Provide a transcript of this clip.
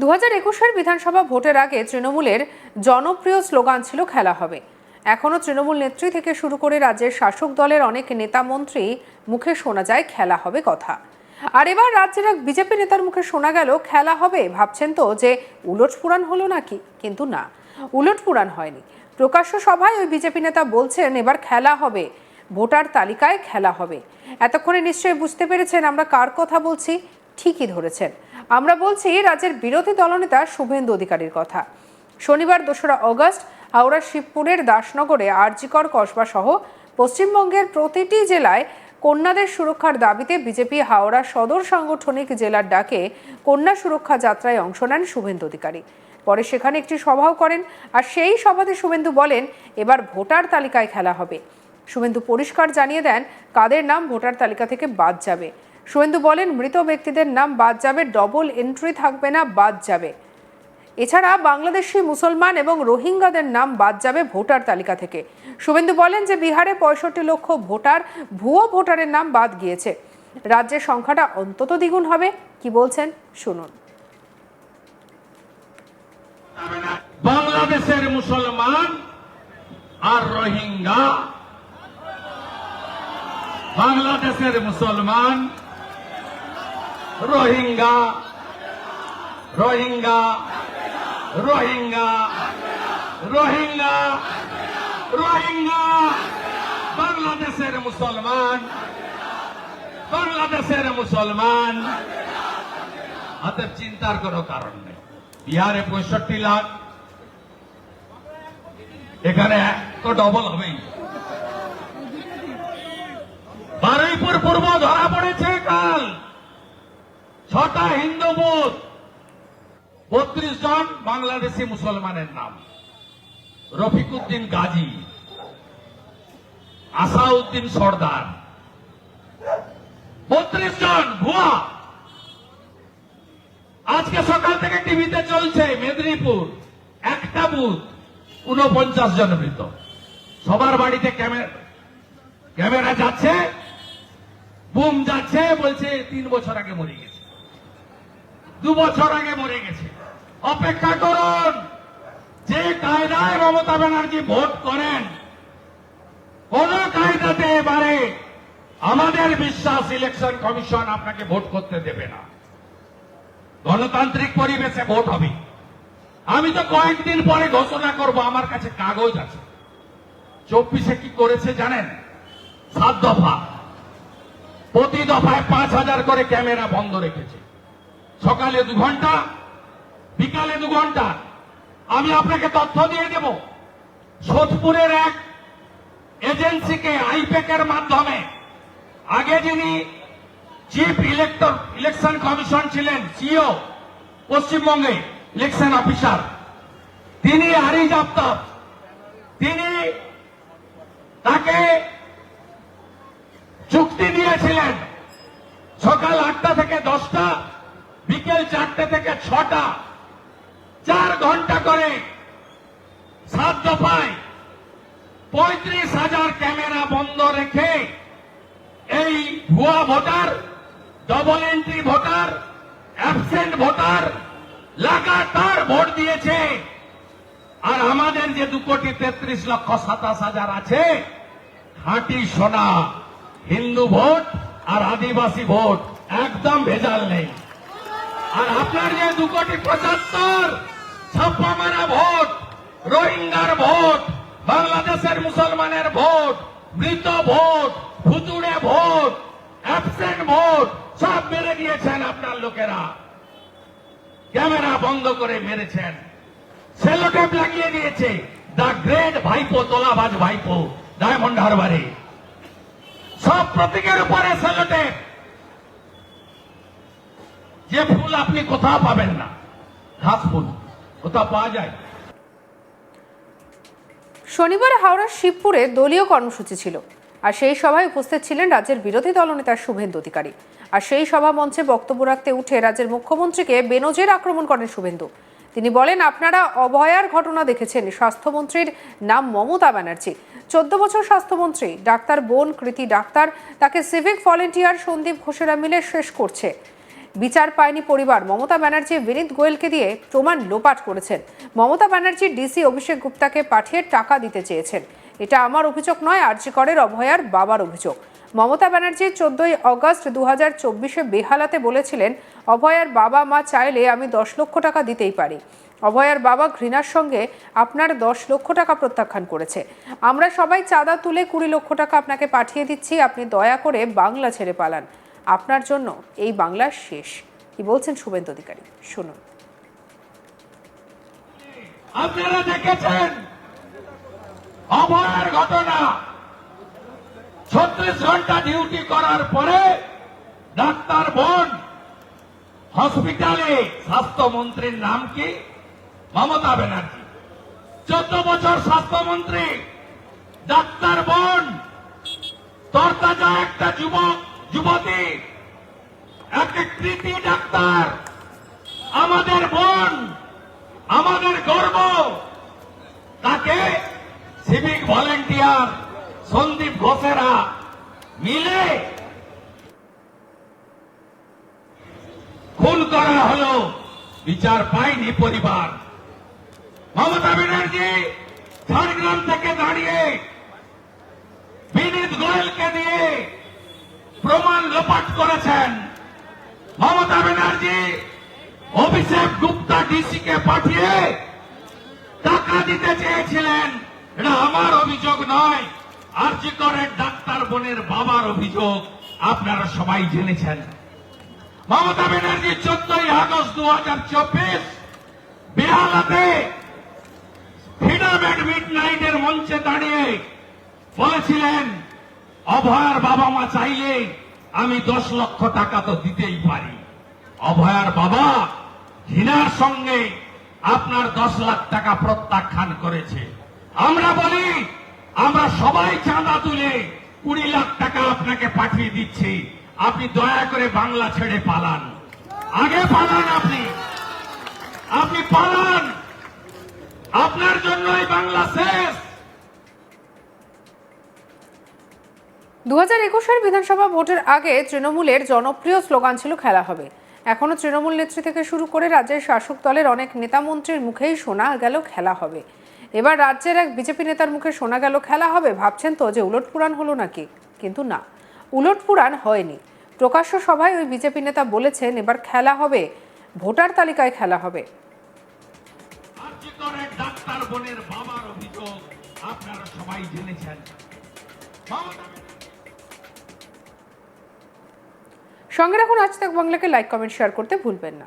দু হাজার একুশের বিধানসভা ভোটের আগে তৃণমূলের জনপ্রিয় স্লোগান ছিল খেলা হবে এখনও তৃণমূল নেত্রী থেকে শুরু করে রাজ্যের শাসক দলের অনেক নেতা মন্ত্রী মুখে শোনা যায় খেলা হবে কথা। আর এবার রাজ্যের এক বিজেপি নেতার মুখে শোনা গেল খেলা হবে ভাবছেন তো যে উলট পুরাণ হলো নাকি? কিন্তু না, উলট পুরাণ হয়নি। প্রকাশ্য সভায় ওই বিজেপি নেতা বলছেন এবার খেলা হবে ভোটার তালিকায় খেলা হবে এতক্ষণে নিশ্চয়ই বুঝতে পেরেছেন আমরা কার কথা বলছি? ঠিকই ধরেছেন। আমরা বলছি রাজ্যের বিরোধী দলনেতা শুভেন্দু অধিকারীর কথা। শনিবার দোসরা অগস্ট হাওড়া শিবপুরের দাসনগরে আরজিকর কসবা সহ পশ্চিমবঙ্গের প্রতিটি জেলায় কন্যাদের সুরক্ষার দাবিতে বিজেপি হাওড়া সদর সাংগঠনিক জেলার ডাকে কন্যা সুরক্ষা যাত্রায় অংশ নেন শুভেন্দু অধিকারী। পরে সেখানে একটি সভাও করেন আর সেই সভাতে শুভেন্দু বলেন, এবার ভোটার তালিকায় খেলা হবে। শুভেন্দু পরিষ্কার জানিয়ে দেন, কাদের নাম ভোটার তালিকা থেকে বাদ যাবে? শুভেন্দু বলেন, মৃত ব্যক্তিদের নাম বাদ যাবে ডবল এন্ট্রি থাকবে না, বাদ যাবে। এছাড়া বাংলাদেশি মুসলমান এবং রোহিঙ্গাদের নাম বাদ যাবে ভোটার তালিকা থেকে। শুভেন্দু বলেন যে বিহারে পঁয়ষট্টি লক্ষ ভোটার, ভুয়ো ভোটারের নাম বাদ গিয়েছে। রাজ্যের সংখ্যাটা অন্তত দ্বিগুণ হবে, কি বলছেন? শুনুন। বাংলাদেশের মুসলমান আর রোহিঙ্গা। বাংলাদেশের মুসলমান রোহিঙ্গা। রোহিঙ্গা। রোহিঙ্গা। রোহিঙ্গা। রোহিঙ্গা। বাংলাদেশের মুসলমান। বাংলাদেশের মুসলমান। অতএব চিন্তার কোনো কারণ নেই। বিহারে পঁয়ষট্টি লাখ। এখানে তো ডবল হবেই। বারুইপুর পূর্ব ধরা পড়েছে কাল। ছটা হিন্দু বুথ, বত্রিশ জন বাংলাদেশি মুসলমানের নাম। রফিকুদ্দিন গাজী, আসাউদ্দিন সর্দার। বত্রিশ জন ভুয়া। আজকে সকাল থেকে টিভিতে চলছে মেদিনীপুর, একটা বুথ উনপঞ্চাশ জন মৃত। সবার বাড়িতে ক্যামেরা ক্যামেরা যাচ্ছে, বুম যাচ্ছে, বলছে তিন বছর আগে মরে গেছে। দু বছর আগে মরে গেছে। অপেক্ষা করুন, যে কায়দায় মমতা ব্যানার্জি ভোট করেন, কোন কায়দাতে এবারে আমাদের বিশ্বাস ইলেকশন কমিশন আপনাকে ভোট করতে দেবে না। গণতান্ত্রিক পরিবেশে ভোট হবে। আমি তো কয়েকদিন পরে ঘোষণা করব, আমার কাছে কাগজ আছে। চব্বিশে কি করেছে জানেন? সাত দফা। প্রতি দফায় পাঁচ হাজার করে ক্যামেরা বন্ধ রেখেছে। সকালে দু ঘণ্টা, বিকালে দু ঘণ্টা। আমি আপনাকে তথ্য দিয়ে দেব। সোদপুরের এক এজেন্সিকে আইপ্যাকের মাধ্যমে আগে যিনি চিফ ইলেক্টর, ইলেকশন কমিশন ছিলেন সিও পশ্চিমবঙ্গে ইলেকশন অফিসার, তিনি হারিজ আফতাব তিনি তাকে চুক্তি দিয়েছিলেন সকাল আটটা থেকে দশটা বিকেল চারটে থেকে ছটা। চার ঘণ্টা করে সাত দফায় পঁয়ত্রিশ হাজার ক্যামেরা বন্ধ রেখে এই ভুয়া voter double entry voter absent voter লাগাতার ভোট দিয়েছে। আর আমাদের যে দু কোটি তেত্রিশ লক্ষ সাতাশ হাজার আছে, খাঁটি সোনা, হিন্দু ভোট আর আদিবাসী ভোট, একদম ভেজাল নেই। আর আপনার যে দু কোটি পঁচাত্তর ছাপ্পা মারা ভোট, রোহিঙ্গার ভোট, বাংলাদেশের মুসলমানের ভোট, মৃত ভোট, ভুতুড়ে ভোট অ্যাবসেন্ট ভোট, সব মেরে দিয়েছেন আপনার লোকেরা। ক্যামেরা বন্ধ করে মেরেছেন। সেলোটেপ লাগিয়ে দিয়েছে। দা গ্রেট ভাইপো, তোলাবাজ ভাইপো, ডায়মন্ড হারবারে। সব প্রতীকের উপরে সেলোটেপ। যে ফুল আপনি কোথাও পাবেন না। ঘাস ফুল, কোথাও পাওয়া যায়। শনিবার হাওড়ার শিবপুরে দলীয় কর্মসূচি ছিল। আর সেই সভায় উপস্থিত ছিলেন রাজ্যের বিরোধী দলনেতা শুভেন্দু অধিকারী। আর সেই সভা মঞ্চে বক্তব্য রাখতে উঠে রাজ্যের মুখ্যমন্ত্রীকে বেনজের আক্রমণ করেন শুভেন্দু। তিনি বলেন, আপনারা অভয়ার ঘটনা দেখেছেন। স্বাস্থ্যমন্ত্রীর নাম মমতা ব্যানার্জি। চোদ্দ বছর স্বাস্থ্যমন্ত্রী, ডাক্তার বোন কৃতি ডাক্তার, তাকে সিভিক ভলেন্টিয়ার সন্দীপ ঘোষেরা মিলে শেষ করছে। বিচার পায়নি পরিবার। মমতা ব্যানার্জি বিনীত গোয়েলকে দিয়ে প্রমাণ লোপাট করেছেন। মমতা ব্যানার্জি ডিসি অভিষেক গুপ্তাকে পাঠিয়ে টাকা দিতে চেয়েছেন। এটা আমার অভিযোগ নয় আরজিকরের অভয়ার বাবার অভিযোগ। মমতা ব্যানার্জি চোদ্দই অগস্ট দু হাজার চব্বিশে বেহালাতে বলেছিলেন, অভয়ার বাবা মা চাইলে আমি দশ লক্ষ টাকা দিতেই পারি। অভয়ার বাবা ঘৃণার সঙ্গে আপনার দশ লক্ষ টাকা প্রত্যাখ্যান করেছে। আমরা সবাই চাঁদা তুলে কুড়ি লক্ষ টাকা আপনাকে পাঠিয়ে দিচ্ছি, আপনি দয়া করে বাংলা ছেড়ে পালান। আপনার জন্য এই বাংলার শেষ। কি বলছেন শুভেন্দু অধিকারী? শুনুন। আপনারা দেখেছেন? ঘটনা। ছত্রিশ ঘণ্টা ডিউটি করার পরে ডাক্তার বোন হসপিটালে স্বাস্থ্যমন্ত্রীর নাম কি? মমতা ব্যানার্জি। চোদ্দ বছর স্বাস্থ্যমন্ত্রী। ডাক্তার বোন তরতাজা একটা যুবক যুবতী, একটা কৃতি ডাক্তার, আমাদের বোন, আমাদের গর্ব। তাকে সিভিক ভলেন্টিয়ার সন্দীপ ঘোষেরা মিলে খুন করা হলো, বিচার পায়নি পরিবার। মমতা ব্যানার্জি ঝাড়গ্রাম থেকে দাঁড়িয়ে বিনীত গোয়েলকে দিয়ে প্রমাণ লোপাট করেছেন। মমতা ব্যানার্জি অভিষেক গুপ্তা ডিসি কে পাঠিয়ে টাকা দিতে চেয়েছিলেন। এটা আমার অভিযোগ নয়। আরজি করের ডাক্তার বোনের বাবার অভিযোগ আপনারা সবাই জেনেছেন। মমতা ব্যানার্জি চোদ্দই আগস্ট দু হাজার চব্বিশ বেহালাতে ফ্রিডম এট মিড নাইটের মঞ্চে দাঁড়িয়ে বলেছিলেন অভয়ার বাবা মা চাইলে আমি দশ লক্ষ টাকা তো দিতেই পারি। অভয়ার বাবা ঘৃণার সঙ্গে আপনার দশ লাখ টাকা প্রত্যাখ্যান করেছে। আমরা বলি, আমরা সবাই চাঁদা তুলে কুড়ি লাখ টাকা আপনাকে পাঠিয়ে দিচ্ছি। আপনি দয়া করে বাংলা ছেড়ে পালান। আগে পালান আপনি। আপনি পালান। আপনার জন্যই বাংলা শেষ। দু হাজার একুশের বিধানসভা ভোটের আগে তৃণমূলের জনপ্রিয় স্লোগান ছিল খেলা হবে। এখনও তৃণমূল নেত্রী থেকে শুরু করে রাজ্যের শাসক দলের অনেক নেতামন্ত্রীর মুখেই শোনা গেল খেলা হবে। এবার রাজ্যের এক বিজেপি নেতার মুখে শোনা গেল খেলা হবে, ভাবছেন তো যে উলটপুরাণ হলো নাকি? কিন্তু না উলটপুরাণ হয়নি। প্রকাশ্য সভায় ওই বিজেপি নেতা বলেছেন, এবার খেলা হবে, ভোটার তালিকায় খেলা হবে। ডাক্তার বোনের বাবার অভিযোগ, আপনারা সবাই জেনেছেন। সঙ্গে রাখুন আজ তাক বাংলাকে লাইক কমেন্ট শেয়ার করতে ভুলবেন না।